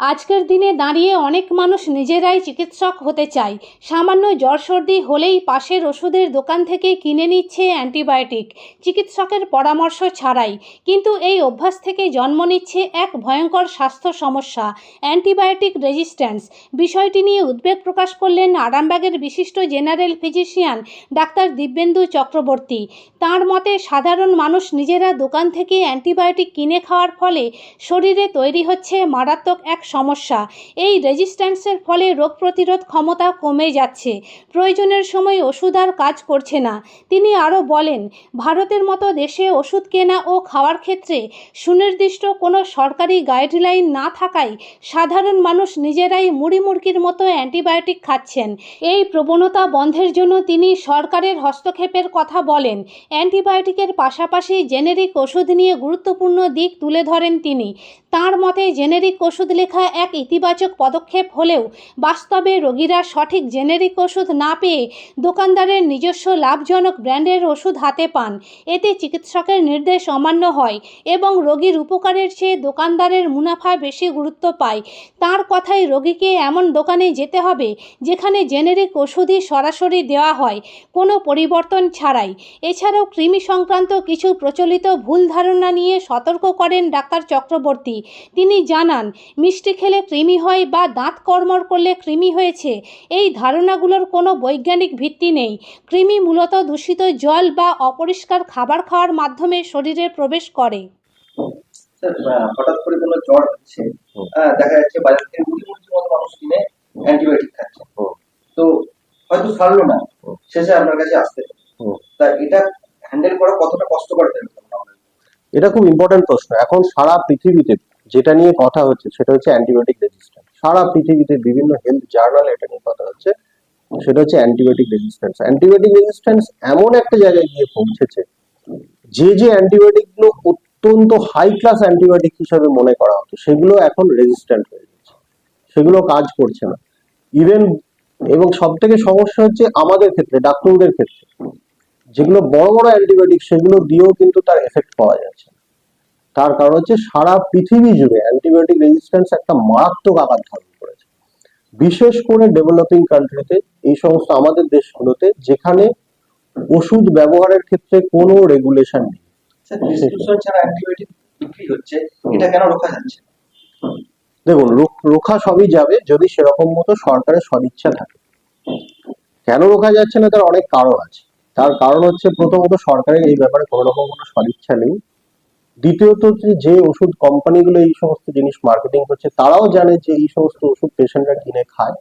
আজকের দিনে দাঁড়িয়ে অনেক মানুষ নিজেরাই চিকিৎসক হতে চায়। সামান্য জ্বর সর্দি হলেই পাশের ওষুধের দোকান থেকে কিনে নিচ্ছে অ্যান্টিবায়োটিক। চিকিৎসকের পরামর্শ ছাড়াই। কিন্তু এই অভ্যাস থেকে জন্ম নিচ্ছে এক ভয়ঙ্কর স্বাস্থ্য সমস্যা, অ্যান্টিবায়োটিক রেজিস্ট্যান্স। বিষয়টি নিয়ে উদ্বেগ প্রকাশ করলেন আরামবাগের বিশিষ্ট general physician doctor Dibyendu Chakraborty. তার মতে, সাধারণ মানুষ নিজেরা দোকান থেকে অ্যান্টিবায়োটিক কিনে খাওয়ার ফলে শরীরে তৈরি হচ্ছে মারাত্মক এক সমস্যা। এই রেজিস্ট্যান্সের ফলে রোগ প্রতিরোধ ক্ষমতা কমে যাচ্ছে। প্রয়োজনের সময় ওষুধ আর কাজ করছে না। তিনি আরও বলেন, ভারতের মতো দেশে ওষুধ কেনা ও খাওয়ার ক্ষেত্রে সুনির্দিষ্ট কোনো সরকারি গাইডলাইন না থাকায় সাধারণ মানুষ নিজেরাই মুড়ি মুড়কির মতো অ্যান্টিবায়োটিক খাচ্ছেন। এই প্রবণতা বন্ধের জন্য তিনি সরকারের হস্তক্ষেপের কথা বলেন। অ্যান্টিবায়োটিকের পাশাপাশি জেনেরিক ওষুধ নিয়ে গুরুত্বপূর্ণ দিক তুলে ধরেন তিনি। তার মতে, জেনেরিক ওষুধ লেখা এক ইতিবাচক পদক্ষেপ হলেও বাস্তবে রোগীরা সঠিক জেনেরিক ওষুধ না পেয়ে দোকানদারের নিজস্ব লাভজনক ব্র্যান্ডের ওষুধ হাতে পান। এতে চিকিৎসকের নির্দেশ অমান্য হয় এবং রোগীর উপকারের চেয়ে দোকানদারের মুনাফা বেশি গুরুত্ব পায়। তার কথায় রোগীকে এমন দোকানে যেতে হবে যেখানে জেনেরিক ওষুধই সরাসরি দেওয়া হয়, কোনো পরিবর্তন ছাড়াই। এছাড়াও কৃমি সংক্রান্ত কিছু প্রচলিত ভুল ধারণা নিয়ে সতর্ক করেন ডাক্তার চক্রবর্তী। তিনি জানান মিষ্টি খেলে কৃমি হয় বা দাঁত কর্মর করলে কৃমি হয়েছে এই ধারণাগুলোর কোনো বৈজ্ঞানিক ভিত্তি নেই। কৃমি মূলত দূষিত জল বা অপরিষ্কার খাবার খাওয়ার মাধ্যমে শরীরে প্রবেশ করে। হঠাৎ করে কোনো জ্বর হচ্ছে দেখা যাচ্ছে বাজার থেকে মুড়ি মুড়ির মতো মানুষ কিনে অ্যান্টিবায়োটিক খাচ্ছে। তো হয়তো সারলো না শেষে আপনার কাছে আসতে তা এটা হ্যান্ডেল করা কতটা কষ্টকর এটা খুব ইম্পর্টেন্ট প্রশ্ন। এখন সারা পৃথিবীতে যেটা নিয়ে কথা হচ্ছে সেটা হচ্ছে অ্যান্টিবায়োটিক রেজিস্ট্যান্স সারা পৃথিবীতে বিভিন্ন হেলথ জার্নাল এটা নিয়ে কথা হচ্ছে। সেটা হচ্ছে অ্যান্টিবায়োটিক রেজিস্ট্যান্স অ্যান্টিবায়োটিক রেজিস্ট্যান্স এমন একটা জায়গায় গিয়ে পৌঁছেছে, যে যে অ্যান্টিবায়োটিকগুলো অত্যন্ত হাই ক্লাস অ্যান্টিবায়োটিক হিসাবে মনে করা হতো, সেগুলো এখন রেজিস্ট্যান্ট হয়ে গেছে। সেগুলো কাজ করছে না। ইভেন এবং সব থেকে সমস্যা হচ্ছে আমাদের ক্ষেত্রে, ডাক্তারদের ক্ষেত্রে, যেগুলো বড় বড় অ্যান্টিবায়োটিক সেগুলো দিয়েও কিন্তু তার এফেক্ট পাওয়া যাচ্ছে। তার কারণ হচ্ছে সারা পৃথিবী জুড়ে অ্যান্টিবায়োটিক রেজিস্ট্যান্স একটা মারাত্মক আকার ধারণ করেছে। বিশেষ করে ডেভেলপিং কান্ট্রিতে এই সমস্ত আমাদের দেশগুলোতে যেখানে ওষুধ ব্যবহারের ক্ষেত্রে কোনো রেগুলেশন নেই। না? দেখুন রোখা সবই যাবে যদি সেরকম মতো সরকারের সদিচ্ছা থাকে। কেন রোখা যাচ্ছে না তার অনেক কারণ আছে। তার কারণ হচ্ছে প্রথমত সরকারের এই ব্যাপারে কোনো রকম কোনো সদিচ্ছা নেই। দ্বিতীয়ত যে ওষুধ কোম্পানিগুলো এই সমস্ত জিনিস মার্কেটিং করছে, তারাও জানে যে এই সমস্ত ওষুধ পেশেন্টরা কিনে খায়।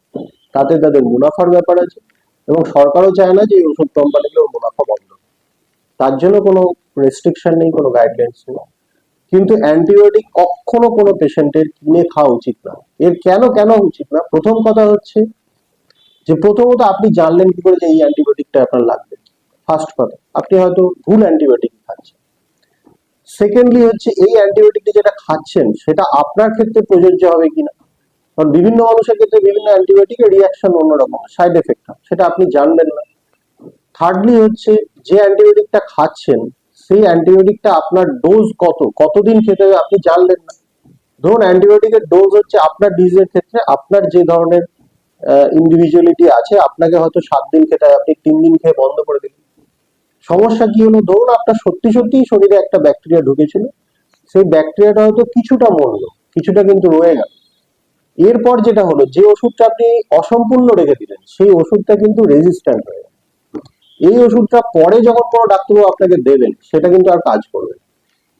তাতে তাদের মুনাফার ব্যাপার আছে এবং সরকারও চায় না যে এই ওষুধ কোম্পানিগুলোর মুনাফা বন্ধ। তার জন্য কোনো রেস্ট্রিকশন নেই, কোনো গাইডলাইন্স নেই। কিন্তু অ্যান্টিবায়োটিক কখনো কোনো পেশেন্টের কিনে খাওয়া উচিত না। এর কেন কেন উচিত না? প্রথম কথা হচ্ছে যে প্রথমত আপনি জানলেন কি করে যে এই অ্যান্টিবায়োটিকটা আপনার লাগবে। ফার্স্ট কথা, আপনি হয়তো ভুল অ্যান্টিবায়োটিক সেকেন্ডলি হচ্ছে এই অ্যান্টিবায়োটিকটি যেটা খাচ্ছেন, সেটা আপনার ক্ষেত্রে প্রযোজ্য হবে কিনা? কারণ বিভিন্ন মানুষের ক্ষেত্রে বিভিন্ন অ্যান্টিবায়োটিকের রিয়াকশন অন্যরকম সাইড এফেক্ট হয় সেটা আপনি জানবেন না। থার্ডলি হচ্ছে যে অ্যান্টিবায়োটিকটা খাচ্ছেন, সেই অ্যান্টিবায়োটিকটা আপনার ডোজ কত, কতদিন খেতে হবে আপনি জানলেন না। ধরুন অ্যান্টিবায়োটিকের ডোজ হচ্ছে আপনার ডিজিজের ক্ষেত্রে আপনার যে ধরনের ইন্ডিভিজুয়ালিটি আছে, আপনাকে হয়তো সাত দিন খেতে হবে, আপনি তিন দিন খেয়ে বন্ধ করে দিলেন। সমস্যা কি হলো? ধরুন আপনার সত্যি সত্যি শরীরে একটা ব্যাকটেরিয়া ঢুকেছিল। সেই ব্যাকটেরিয়াটা হয়তো কিছুটা মরলো, কিছুটা কিন্তু রয়ে গেল। এরপর যেটা হলো, যে ওষুধটা আপনি অসম্পূর্ণ রেখে দিলেন, সেই ওষুধটা কিন্তু রেজিস্ট্যান্ট হয়ে এই ওষুধটা পরে যখন কোনো ডাক্তারবাবু আপনাকে দেবেন, সেটা কিন্তু আর কাজ করবে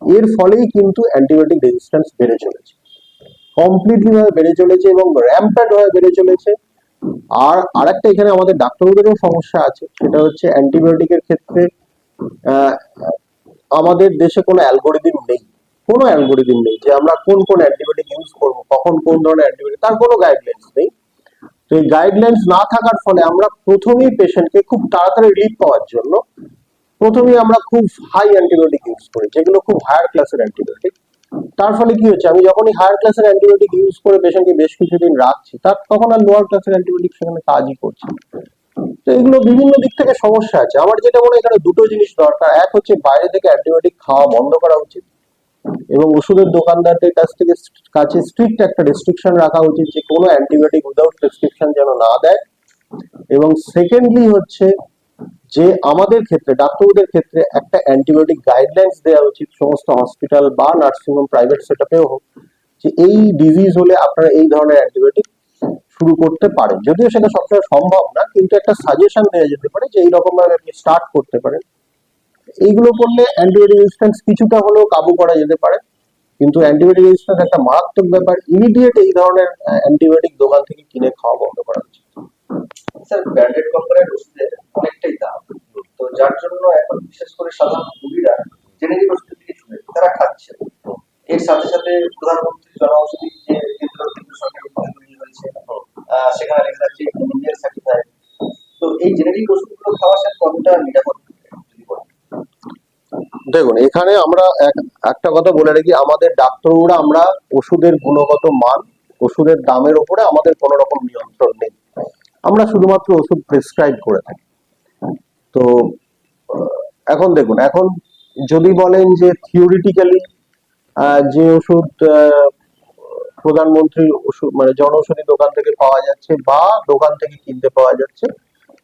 এর ফলেই কিন্তু অ্যান্টিবায়োটিক রেজিস্ট্যান্স বেড়ে চলেছে। কমপ্লিটলি ভাবে বেড়ে চলেছে এবং র্যাম্প্যান্ট ভাবে বেড়ে চলেছে। আর আরেকটা এখানে আমাদের ডাক্তারবাবুদেরও সমস্যা আছে, সেটা হচ্ছে অ্যান্টিবায়োটিকের ক্ষেত্রে আমাদের দেশে কোনো অ্যালগোরিদিম নেই। কোনো অ্যালগোরিদিম নেই যে আমরা কোন কোন অ্যান্টিবায়োটিক ইউজ করব, কখন কোন ধরনের অ্যান্টিবায়োটিক তার কোনো গাইডলাইন্স নেই। তো এই গাইডলাইন্স না থাকার ফলে আমরা প্রথমেই পেশেন্টকে খুব তাড়াতাড়ি রিলিফ পাওয়ার জন্য প্রথমেই আমরা খুব হাই অ্যান্টিবায়োটিক ইউজ করি, যেগুলো খুব হায়ার ক্লাসের অ্যান্টিবায়োটিক তার ফলে কি হচ্ছে, আমি যখনই হায়ার ক্লাসের অ্যান্টিবায়োটিক ইউজ করে পেশেন্টকে বেশ কিছুদিন রাখছি, তার তখন আর লোয়ার ক্লাসের অ্যান্টিবায়োটিক সেখানে কাজই করছে। তো এগুলো বিভিন্ন দিক থেকে সমস্যা আছে। আমার যেটা মনে হয় এখানে দুটো জিনিস দরকার। এক হচ্ছে বাইরে থেকে অ্যান্টিবায়োটিক খাওয়া বন্ধ করা উচিত এবং ওষুধের দোকানদারদের কাছ থেকে কাছে স্ট্রিক্ট একটা রেস্ট্রিকশন রাখা উচিত যে কোনো অ্যান্টিবায়োটিক উইদাউট প্রেসক্রিপশন যেন না দেয়। এবং সেকেন্ডলি হচ্ছে যে আমাদের ক্ষেত্রে, ডাক্তারদের ক্ষেত্রে একটা অ্যান্টিবায়োটিক গাইডলাইন্স দেওয়া উচিত সমস্ত হসপিটাল বা নার্সিংহোম প্রাইভেট সেটআপেও হোক যে এই ডিজিজ হলে আপনারা এই ধরনের অ্যান্টিবায়োটিক শুরু করতে পারেন। যদিও সেটা সবসময় সম্ভব না, কিন্তু একটা সাজেশন দেওয়া যেতে পারে যে এইরকম ভাবে আপনি স্টার্ট করতে পারেন। এইগুলো করলে অ্যান্টিবায়োটিক রেজিস্ট্যান্স কিছুটা হলেও কাবু করা যেতে পারে, কিন্তু অ্যান্টিবায়োটিক রেজিস্ট্যান্স একটা মারাত্মক ব্যাপার। ইমিডিয়েট এই ধরনের অ্যান্টিবায়োটিক দোকান থেকে কিনে খাওয়া বন্ধ করা উচিত। স্যার ব্র্যান্ডেড কোম্পানির ওষুধের অনেকটাই দাম। তো যার জন্য এখন বিশেষ করে সাধারণ রোগীরা জেনেরিক তারা খাচ্ছে। এর সাথে সাথে প্রধানমন্ত্রী দেখুন, এখানে আমরা একটা কথা বলে রাখি, আমাদের ডাক্তারবাবুরা আমরা ওষুধের গুণগত মান, ওষুধের দামের উপরে আমাদের কোনো রকম নিয়ন্ত্রণ নেই। আমরা শুধুমাত্র ওষুধ প্রেসক্রাইব করে থাকি। তো এখন দেখুন, এখন যদি বলেন যে থিওরিটিক্যালি যে ওষুধ প্রধানমন্ত্রীর ওষুধ মানে জনঔষধি দোকান থেকে পাওয়া যাচ্ছে বা দোকান থেকে কিনতে পাওয়া যাচ্ছে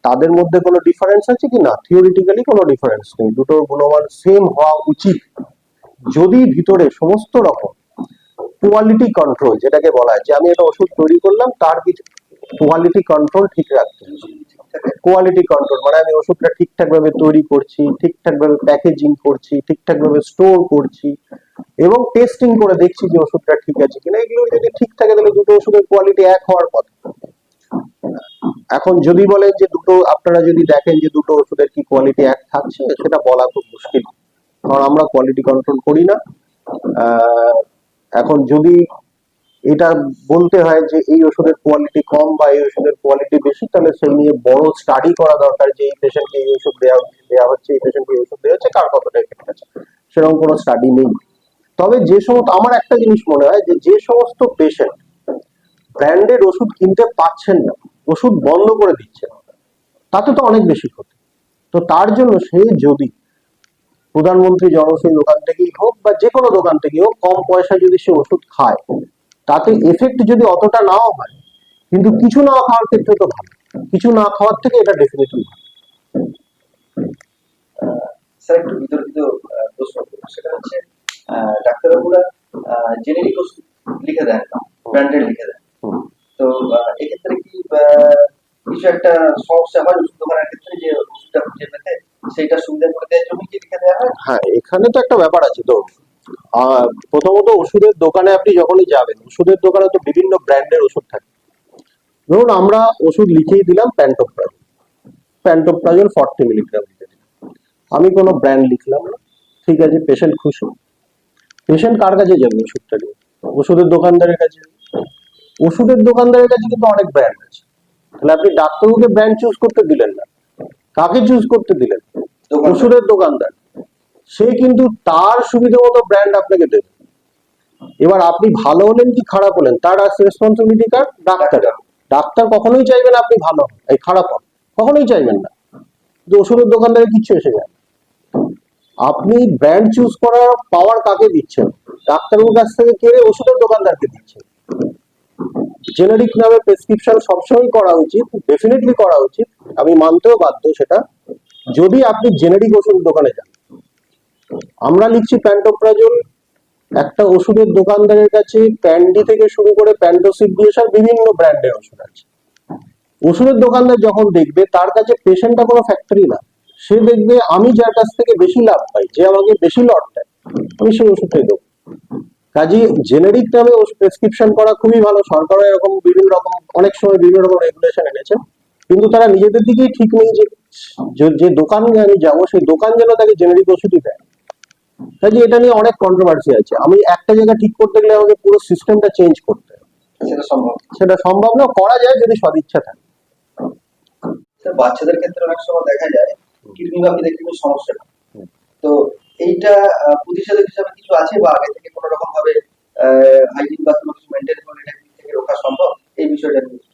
তাদের মধ্যে কোনো ডিফারেন্স আছে কি না? থিওরিটিক্যালি কোনো ডিফারেন্স নেই। দুটোর গুণমান সেম হওয়া উচিত। যদি ভিতরে সমস্ত রকম কোয়ালিটি কন্ট্রোল যেটাকে বলা হয়, যে আমি একটা ওষুধ তৈরি করলাম, তার কিছু কোয়ালিটি কন্ট্রোল ঠিক রাখতে কোয়ালিটি কন্ট্রোল মানে আমি ওষুধটা ঠিকঠাক ভাবে তৈরি করছি ঠিকঠাক ভাবে প্যাকেজিং করছি ঠিকঠাক ভাবে স্টোর করছি, এবং টেস্টিং করে দেখছি যে ওষুধটা ঠিক আছে কিনা। এগুলো যদি ঠিক থাকে, তাহলে দুটো ওষুধের কোয়ালিটি এক হওয়ার কথা এখন যদি বলেন যে দুটো, আপনারা যদি দেখেন যে দুটো ওষুধের কি কোয়ালিটি এক থাকছে, সেটা বলা খুব মুশকিল। কারণ আমরা কোয়ালিটি কন্ট্রোল করি না। এখন যদি এটা বলতে হয় যে এই ওষুধের কোয়ালিটি কম বা এই ওষুধের কোয়ালিটি বেশি, তাহলে সেই নিয়ে বড় স্টাডি করা দরকার যে এই পেশেন্টকে এই ওষুধ দেওয়া দেওয়া হচ্ছে, এই পেশেন্টকে এই ওষুধ দেওয়া হচ্ছে, কার কতটা এফেক্ট আছে। সেরকম কোনো স্টাডি নেই। তবে যে সমস্ত, আমার একটা জিনিস মনে হয় যে যে সমস্ত পেশেন্ট ব্র্যান্ডেড ওষুধ কিনতে পাচ্ছেন না ওষুধ বন্ধ করে দিচ্ছেন তাতে তো অনেক বেশি ক্ষতি। তো তার জন্য সে যদি প্রধানমন্ত্রী জনৌষধি দোকান থেকেই হোক বা যে কোনো দোকান থেকেই হোক কম পয়সায় যদি সে ওষুধ খায় তাতে এফেক্ট যদি অতটা নাও হয় কিন্তু কিছু না খাওয়ার ক্ষেত্রে তো ভালো। কিছু না খাওয়ার থেকে এটা ডেফিনেটলি ভালো। স্যার একটু বিতর্কিত প্রশ্ন সেটা হচ্ছে ডাক্তারবাবুরা জেনেরিক ওষুধ লিখে দেন ব্র্যান্ডেড লিখে দেন। তো এক্ষেত্রে কি কিছু একটা সমস্যা হয় ওষুধ দোকানের ক্ষেত্রে যে ওষুধটা খুঁজে পেতে সেইটা সুবিধা করে দেওয়ার জন্য কি লিখে দেওয়া হয় হ্যাঁ এখানে তো একটা ব্যাপার আছে। তো প্রথমত ওষুধের দোকানে আপনি যখনই যাবেন, ওষুধের দোকানে তো বিভিন্ন ব্র্যান্ডের ওষুধ থাকে। ধরুন, আমরা ওষুধ লিখেই দিলাম প্যান্টোপ্রাজল। প্যান্টোপ্রাজল ফর্টি মিলিগ্রাম লিখে দিলাম। আমি কোনো ব্র্যান্ড লিখলাম না। ঠিক আছে, পেশেন্ট খুশি। পেশেন্ট কার কাছে যাবে ওষুধটা নিয়ে? ওষুধের দোকানদারের কাছে ওষুধের দোকানদারের কাছে কিন্তু অনেক ব্র্যান্ড আছে। তাহলে আপনি ডাক্তারবাবুকে ব্র্যান্ড চুজ করতে দিলেন না। কাকে চুজ করতে দিলেন। ওষুধের দোকানদার। সে কিন্তু তার সুবিধা মতো ব্র্যান্ড আপনাকে দেবে। এবার আপনি ভালো হলেন কি খারাপ হলেন? তার রেসপন্সিবিলিটি কার? ডাক্তার। ডাক্তার কখনোই চাইবেন আপনি ভালো হন, এই খারাপ হন। কখনোই চাইবেন না। যে ওষুধের দোকানদারে কিচ্ছু এসে যায়। আপনি ব্র্যান্ড চুজ করার পাওয়ার কাকে দিচ্ছেন? ডাক্তারবাবুর কাছ থেকে কেড়ে ওষুধের দোকানদারকে দিচ্ছেন? জেনারিক নামে প্রেসক্রিপশন সবসময় করা উচিত ডেফিনেটলি করা উচিত। আমি মানতেও বাধ্য সেটা। যদি আপনি জেনারিক ওষুধ দোকানে যান, আমরা লিখছি প্যান্টোপ্রাজল, একটা ওষুধের দোকানদারের কাছে প্যান্ডি থেকে শুরু করে প্যান্টোসিড ডিএসআর বিভিন্ন ব্র্যান্ডের ওষুধ আছে। ওষুধের দোকানদার যখন দেখবে, তার কাছে পেশেন্টটা কোনো ফ্যাক্টরি না। সে দেখবে, আমি যার কাছ থেকে বেশি লাভ পাই, যে আমাকে বেশি লট দেয়, আমি সেই ওষুধটাই দেবো। কাজে জেনারিক নামে প্রেসক্রিপশন করা খুবই ভালো। সরকারও এরকম বিভিন্ন রকম অনেক সময় বিভিন্ন রকম রেগুলেশন এনেছে। কিন্তু তারা নিজেদের দিকেই ঠিক নেই যে যে- দোকানে আমি যাব সেই দোকান যেন তাকে জেনারিক ওষুধই দেয়। কাজে এটা নিয়ে অনেক কন্ট্রোভার্সি আছে। আমি একটা জায়গা ঠিক করতে গেলে আমাকে পুরো সিস্টেমটা চেঞ্জ করতে হবে। সেটা সম্ভব সেটা সম্ভব না করা যায় যদি সদিচ্ছা থাকে। বাচ্চাদের ক্ষেত্রে অনেক সময় দেখা যায় কৃমি বা কৃমির সমস্যা তো এইটা প্রতিষেধক হিসাবে কিছু আছে বা আগে থেকে কোনো রকম ভাবে হাইজিন বা কোনো কিছু মেনটেন করে এটা থেকে রোখা সম্ভব? এই বিষয়টা নিয়ে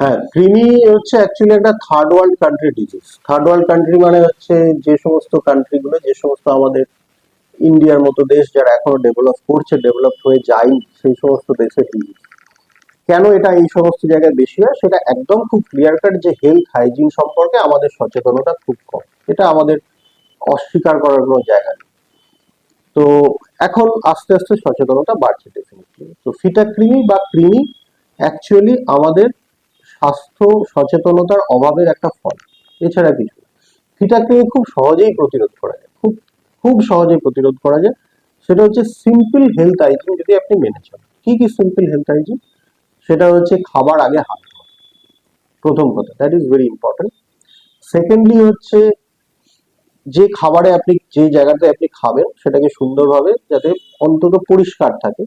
হ্যাঁ কৃমি হচ্ছে অ্যাকচুয়ালি একটা third world country disease third world country মানে হচ্ছে যে সমস্ত কান্ট্রিগুলো যে সমস্ত আমাদের ইন্ডিয়ার মতো দেশ যারা এখনও ডেভেলপ করছে ডেভেলপ হয়ে যায়নি, সেই সমস্ত দেশের ডিজিজ কেন এটা এই সমস্ত জায়গায় বেশি হয়? সেটা একদম খুব ক্লিয়ার কাট যে হেলথ হাইজিন সম্পর্কে আমাদের সচেতনতা খুব কম। এটা আমাদের অস্বীকার করার কোনো জায়গা নেই। তো এখন আস্তে আস্তে সচেতনতা বাড়ছে ডেফিনেটলি তো ফিটা কৃমি বা ক্রিমি অ্যাকচুয়ালি আমাদের স্বাস্থ্য সচেতনতার অভাবের একটা ফল। এছাড়া কিছু ফিটা ক্রিমি খুব সহজেই প্রতিরোধ করা যায়। খুব খুব সহজেই প্রতিরোধ করা যায়। সেটা হচ্ছে সিম্পল হেলথ হাইজিন যদি আপনি মেনে চলেন। কি কি সিম্পল হেলথ হাইজিন সেটা হচ্ছে খাবার আগে হাত প্রথম কথা that is very important secondly হচ্ছে যে খাবারে আপনি, যে জায়গাতে আপনি খাবেন, সেটাকে সুন্দরভাবে যাতে অন্তত পরিষ্কার থাকে।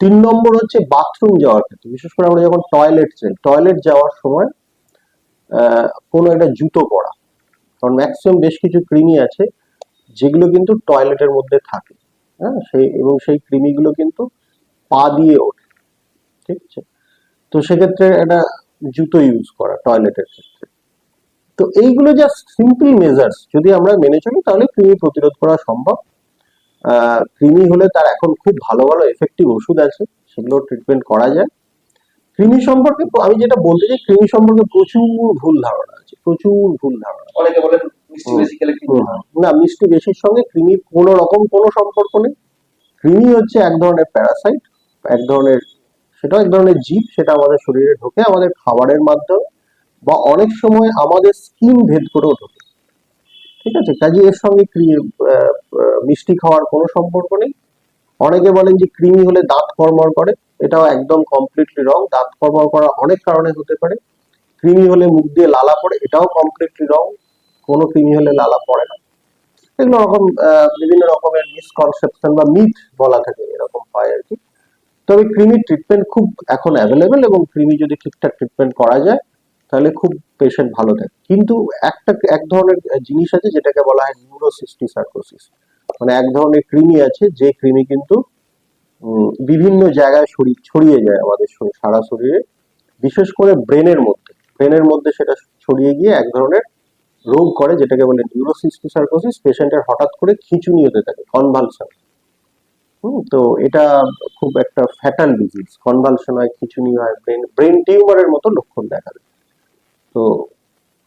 তিন নম্বর হচ্ছে বাথরুম যাওয়ার ক্ষেত্রে, বিশেষ করে আমরা যখন টয়লেট যাই টয়লেট যাওয়ার সময় কোনো একটা জুতো পরা। কারণ ম্যাক্সিমাম বেশ কিছু কৃমি আছে, যেগুলো কিন্তু টয়লেটের মধ্যে থাকে। হ্যাঁ সেই, এবং সেই কৃমিগুলো কিন্তু পা দিয়ে ওঠে। ঠিক আছে? তো সেক্ষেত্রে একটা জুতো ইউজ করা টয়লেটের ক্ষেত্রে। তো এইগুলো জাস্ট সিম্পল মেজার্স যদি আমরা মেনে চলি তাহলে কৃমি প্রতিরোধ করা সম্ভব। কৃমি হলে তার এখন খুব ভালো ভালো এফেক্টিভ ওষুধ আছে সেগুলো ট্রিটমেন্ট করা যায়। কৃমি সম্পর্কে আমি যেটা বলতে চাই কৃমি সম্পর্কে প্রচুর ভুল ধারণা আছে প্রচুর ভুল ধারণা অনেকে বলেন। না মিষ্টি বেশির সঙ্গে কৃমির কোনো রকম কোনো সম্পর্ক নেই। কৃমি হচ্ছে এক ধরনের প্যারাসাইট এক ধরনের সেটাও এক ধরনের জীব সেটা আমাদের শরীরে ঢোকে আমাদের খাবারের মাধ্যমে। বা অনেক সময় আমাদের স্কিন ভেদ করেও ঢোকে ঠিক আছে? কাজে এর সঙ্গে মিষ্টি খাওয়ার কোনো সম্পর্ক নেই। অনেকে বলেন যে ক্রিমি হলে দাঁত কর্মর করে। এটাও একদম কমপ্লিটলি রং দাঁত কর্মর করা অনেক কারণে হতে পারে। ক্রিমি হলে মুখ দিয়ে লালা পড়ে, এটাও কমপ্লিটলি রং কোনো কৃমি হলে লালা পড়ে না। এগুলো রকম বিভিন্ন রকমের মিসকনসেপশন বা মিথ বলা থাকে, এরকম হয় আর কি। তবে কৃমির ট্রিটমেন্ট খুব এখন অ্যাভেলেবেল এবং ক্রিমি যদি ঠিকঠাক ট্রিটমেন্ট করা যায় তাহলে খুব পেশেন্ট ভালো থাকে। কিন্তু একটা, এক ধরনের জিনিস আছে যেটাকে বলা হয় নিউরোসিস্টি সার্কোসিস মানে এক ধরনের কৃমি আছে, যে কৃমি কিন্তু বিভিন্ন জায়গায় ছড়ি- ছড়িয়ে যায় আমাদের সারা শরীরে। বিশেষ করে ব্রেনের মধ্যে। ব্রেনের মধ্যে সেটা ছড়িয়ে গিয়ে এক ধরনের রোগ করে, যেটাকে বলে নিউরোসিস্টি সার্কোসিস পেশেন্টের হঠাৎ করে খিঁচুনি হতে থাকে কনভালশন তো এটা খুব একটা ফ্যাটাল ডিজিজ কনভালশন হয়, খিঁচুনি হয়, ব্রেন ব্রেন টিউমারের মতো লক্ষণ দেখা দেয়। তো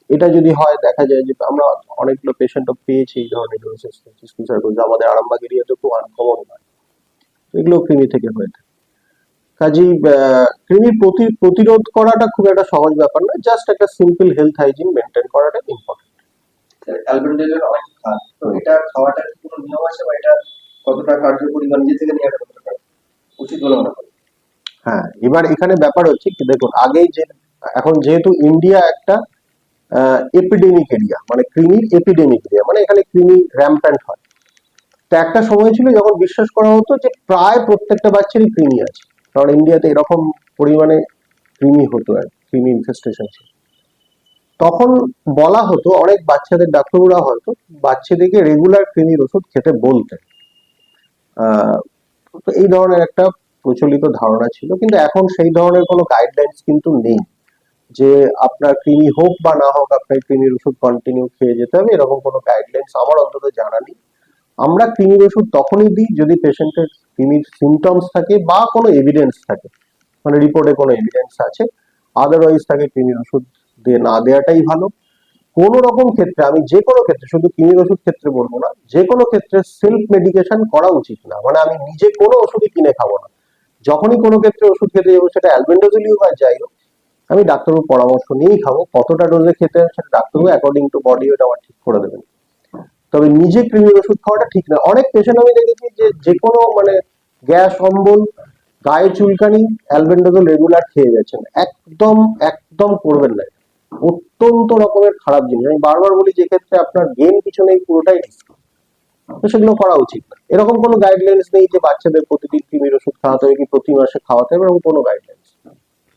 এটা যদি হয় দেখা যায় যে আমরা অনেকগুলো পেশেন্টও পেয়েছি এই ধরনের আমাদের আরামবাগ এরিয়াতে খুব আনকমন নয় এগুলো কৃমি থেকে হয়ে থাকে। কাজেই কৃমির প্রতি প্রতিরোধ করাটা খুব একটা সহজ ব্যাপার নয় জাস্ট একটা সিম্পল হেলথ হাইজিন মেনটেন করাটা ইম্পর্টেন্ট অ্যালবেন্ডাজল অনেক খান তো এটা খাওয়াটা কি কোনো নিয়ম আছে বা এটা কতটা কার্যকরী বা নিজে থেকে নেওয়াটা কতটা উচিত বলে মনে হ্যাঁ এবার এখানে ব্যাপার হচ্ছে কি দেখুন আগেই যে এখন যেহেতু ইন্ডিয়া একটা এপিডেমিক এরিয়া মানে কৃমির এপিডেমিক এরিয়া মানে এখানে কৃমি র্যাম্প্যান্ট হয়। তো একটা সময় ছিল যখন বিশ্বাস করা হতো যে প্রায় প্রত্যেকটা বাচ্চারই কৃমি আছে। কারণ ইন্ডিয়াতে এরকম পরিমাণে কৃমি হতো আর কৃমি ইনফেস্টেশন ছিল। তখন বলা হতো, অনেক বাচ্চাদের ডাক্তাররা হয়তো বাচ্চাদেরকে রেগুলার কৃমির ওষুধ খেতে বলতেন। তো এই ধরনের একটা প্রচলিত ধারণা ছিল, কিন্তু এখন সেই ধরনের কোনো গাইডলাইন্স কিন্তু নেই। যে আপনার কৃমি হোক বা না হোক, আপনার কৃমির ওষুধ কন্টিনিউ খেয়ে যেতে হবে, এরকম কোনো গাইডলাইন্স আমার অন্তত জানা নেই। আমরা কৃমির ওষুধ তখনই দিই যদি পেশেন্টের কৃমির সিমটমস থাকে বা কোনো এভিডেন্স থাকে। মানে রিপোর্টে কোনো এভিডেন্স আছে। আদারওয়াইজ তাকে কৃমির ওষুধ দিয়ে না দেওয়াটাই ভালো। কোন রকম ক্ষেত্রে, আমি যে কোনো ক্ষেত্রে, শুধু কৃমির ওষুধ ক্ষেত্রে বলব না, যে কোনো ক্ষেত্রে সেলফ মেডিকেশন করা উচিত না। মানে আমি নিজে কোনো ওষুধই কিনে খাব না। যখনই কোনো ক্ষেত্রে ওষুধ খেতে যাব, সেটা অ্যালবেন্ডোজলিও বা যাই হোক আমি ডাক্তারবাবুর পরামর্শ নিয়েই খাব। কতটা ডোজে খেতে হবে সেটা ডাক্তারবাবু অ্যাকর্ডিং টু বডি ওটা আমার ঠিক করে দেবেন। তবে নিজে কৃমির ওষুধ খাওয়াটা ঠিক না। অনেক পেশেন্ট আমি দেখেছি যে যে কোনো মানে গ্যাস, অম্বল, গায়ে চুলকানি অ্যালবেন্ডোজল রেগুলার খেয়ে যাচ্ছেন। একদম একদম করবেন না। অত্যন্ত রকমের খারাপ জিনিস। আমি বারবার বলি যে ক্ষেত্রে আপনার গেম কিছু নেই, পুরোটাই রিস্ক তো সেগুলো করা উচিত এরকম কোনো গাইডলাইন্স নেই যে বাচ্চাদের প্রতিদিন কৃমির ওষুধ খাওয়াতে হবে কি প্রতি মাসে খাওয়াতে হবে এরকম কোনো গাইডলাইন্স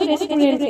রেস্টুরেন্টে